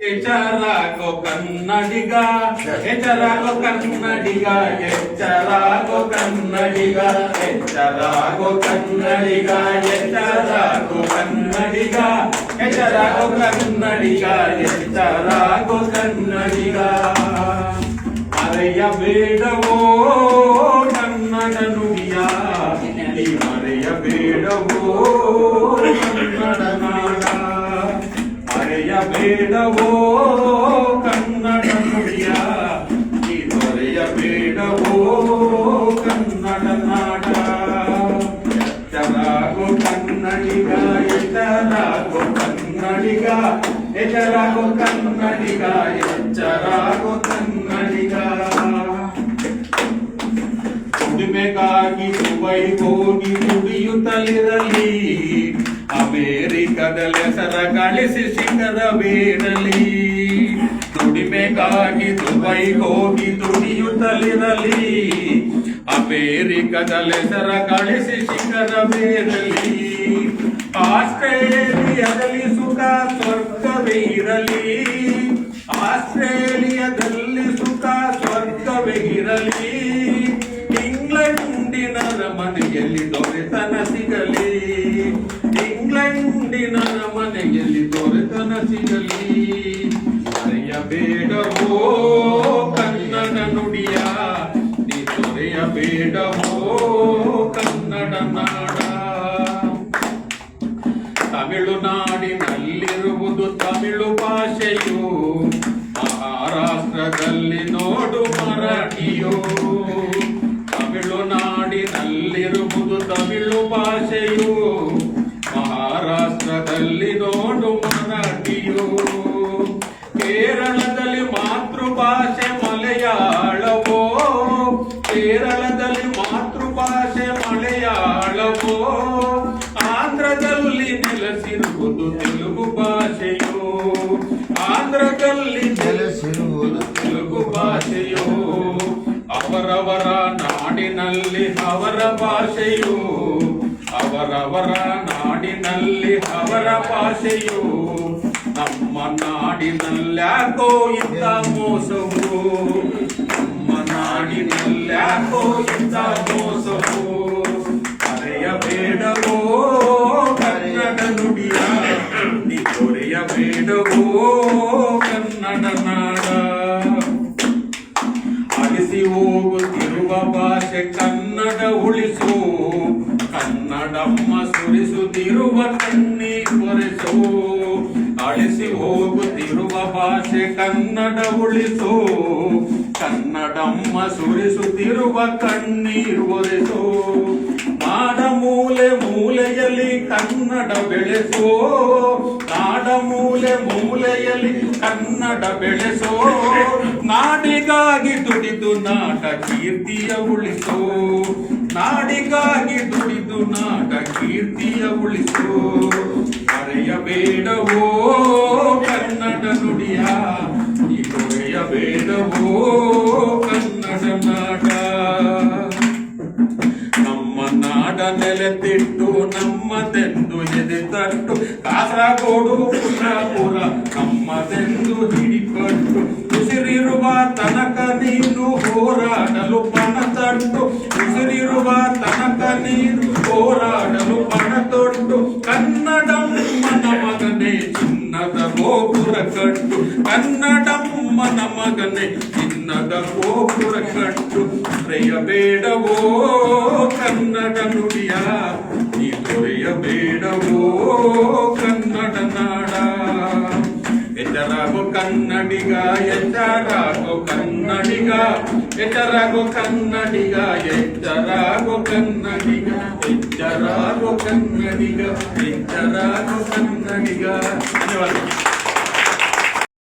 ఎచరాగో కన్నడిగా ఎచరాగో కన్నడిగా ఎచరాగో కన్నడిగా ఎచరాగో కన్నడిగా ఎచరాగో కన్నడిగా ఎచరాగో కన్నడిగా ఎచరాగో కన్నడిగా. అరయ్య బేడవో కన్నడను ಮರೆಯಬೇಡವೋ ಕನ್ನಡ ನುಡಿಯ ನೀ ದೊರೆಯಬೇಡವೋ ಕನ್ನಡ ನಾಡ ಎಚ್ಚರಾಗೋ ಕನ್ನಡಿಗ ಎಚ್ಚರಾಗೋ ಕನ್ನಡಿಗ ಎಚ್ಚರಾಗೋ ಕನ್ನಡಿಗ ಎಚ್ಚರಾಗೋ ಕನ್ನಡಿಗ ದುಡಿಮೆಗಾಗಿ ದುಬೈ ಹೋಗಿ ದುಡಿಯುತ್ತಲಿರಲಿ ಅಮೇರಿಕದಲ್ಲಿ ಹೆಸರ ಗಳಿಸಿ ಶಿಖರವೇರಲಿ ದುಡಿಮೆಗಾಗಿ ದುಬೈ ಹೋಗಿ ದುಡಿಯುತ್ತಲಿರಲಿ. ಅಮೇರಿಕದಲ್ಲಿ ಹೆಸರ ಗಳಿಸಿ ಬೇರಲಿ ಆಸ್ಟ್ರೇಲಿಯಾದಲ್ಲಿ ಸುಖ, ಸ್ವರ್ಗವೇ ಇರಲಿ. ಆಸ್ಟ್ರೇಲಿಯಾದಲ್ಲಿ ಸುಖ, ಸ್ವರ್ಗವೇ ಇರಲಿ. ಇಂಗ್ಲೆಂಡಿನ ಮನೆಯಲ್ಲಿ ದೊರೆತನ ಸಿಗಲಿ. ಇಂಗ್ಲೆಂಡಿನ ಮನೆಯಲ್ಲಿ ದೊರೆತನ ಸಿಗಲಿ. ಮರೆಯಬೇಡವೋ ಕನ್ನಡ ನುಡಿಯ, ನೀ ದೊರೆಯಬೇಡವೋ ಕನ್ನಡ ನಾಡ. ತಮಿಳುನಾಡಿನಲ್ಲಿರುವುದು ತಮಿಳು ಭಾಷೆಯು, ಮಹಾರಾಷ್ಟ್ರದಲ್ಲಿ ನೋಡು ಮರಾಠಿಯು. ಮರಾಠಿಯು ಕೇರಳದಲ್ಲಿ ಮಾತೃಭಾಷೆ ಮಲಯಾಳವೋ? ಕೇರಳದಲ್ಲಿ ಮಾತೃಭಾಷೆ ಮಲಯಾಳವೋ? ಆಂಧ್ರದಲ್ಲಿ ನೆಲೆಸಿರುವುದು ತೆಲುಗು ಭಾಷೆಯೋ? ಆಂಧ್ರದಲ್ಲಿ ನೆಲೆಸಿರುವುದು ತೆಲುಗು ಭಾಷೆಯೋ? ಅವರವರ ನಾಡಿನಲ್ಲಿ ಅವರ ಭಾಷೆಯೋ? ಅವರವರ ನಾಡಿನಲ್ಲಿ ಅವರ ಭಾಷೆಯು? ನಮ್ಮ ನಾಡಿನಲ್ಯಾಕೋ ಇಂಥ ಮೋಸವು. ನಮ್ಮ ನಾಡಿನಲ್ಯಾಕೋ ಇಂಥ ಮೋಸವು. ಕರೆಯಬೇಡವೋ ಕನ್ನಡ ನುಡಿಯ. ನೀ ದೊರೆಯಬೇಡವೋ ಕನ್ನಡ ನಾಡ. ಅಳಿಸಿ ಹೋಗುತ್ತಿರುವ ಭಾಷೆ ಕನ್ನಡ ಉಳಿಸು. ಕನ್ನಡಮ್ಮ ಸುರಿಸುತ್ತಿರುವ ಕಣ್ಣಿ ಒರೆಸು ಅಳಿಸಿ ಹೋಗುತ್ತಿರುವ ಭಾಷೆ ಕನ್ನಡ ಉಳಿಸು. ಕನ್ನಡಮ್ಮ ಸುರಿಸುತ್ತಿರುವ ಕಣ್ಣೀರು ಒರೆಸು. ನಾಡ ಮೂಲೆ ಮೂಲೆಯಲ್ಲಿ ಕನ್ನಡ ಬೆಳೆಸೋ. ನಾಡ ಮೂಲೆ ಮೂಲೆಯಲ್ಲಿ ಕನ್ನಡ ಬೆಳೆಸೋ. ನಾಡಿಗಾಗಿ ದುಡಿದು ನಾಟ ಕೀರ್ತಿಯ ಉಳಿಸೋ. ನಾಡಿಗಾಗಿ ದುಡಿದು ನಾಟ ಕೀರ್ತಿಯ ಉಳಿಸೋ. ಕೊರೆಯಬೇಡವೋ ಕನ್ನಡ ನಾಡ ನಮ್ಮ ನಾಡ ನೆಲೆತಿಟ್ಟು ನಮ್ಮದೆಂದು ಎದೆ ತಟ್ಟು ಕಾಸರಗೋಡು ಪುರ ನಮ್ಮದೆಂದು ಹಿಡಿಪಟ್ಟು ಉಸಿರಿರುವ ತನಕ ನೀನು ಹೋರಾಡಲು ಪಣ ತಟ್ಟು ಉಸಿರಿರುವ ತನಕ ನೀನು ಹೋರಾಡಲು ಪಣ ತೊಟ್ಟು ಕನ್ನಡಮ್ಮನ ಮಗನೇ ಚಿನ್ನದ ಗೋಪುರ ಕಟ್ಟು ಕನ್ನಡಮ್ಮನ ಮಗನೇ ಚಿನ್ನದ ಗೋಪುರ ಕಟ್ಟು ಮರೆಯಬೇಡವೋ ಕನ್ನಡ ನುಡಿಯ ನೀ ದೊರೆಯಬೇಡವೋ ಕನ್ನಡ ನಾಡ ಎಚ್ಚರಾಗೋ ಕನ್ನಡಿಗ ಎಚ್ಚರಾಗೋ ಕನ್ನಡಿಗ ಎಚ್ಚರಾಗೋ ಕನ್ನಡಿಗ ಎಚ್ಚರಾಗೋ ಕನ್ನಡಿಗ ಎಚ್ಚರಾಗೋ ಕನ್ನಡಿಗ ಎಚ್ಚರಾಗೋ ಕನ್ನಡಿಗ ಧನ್ಯವಾದ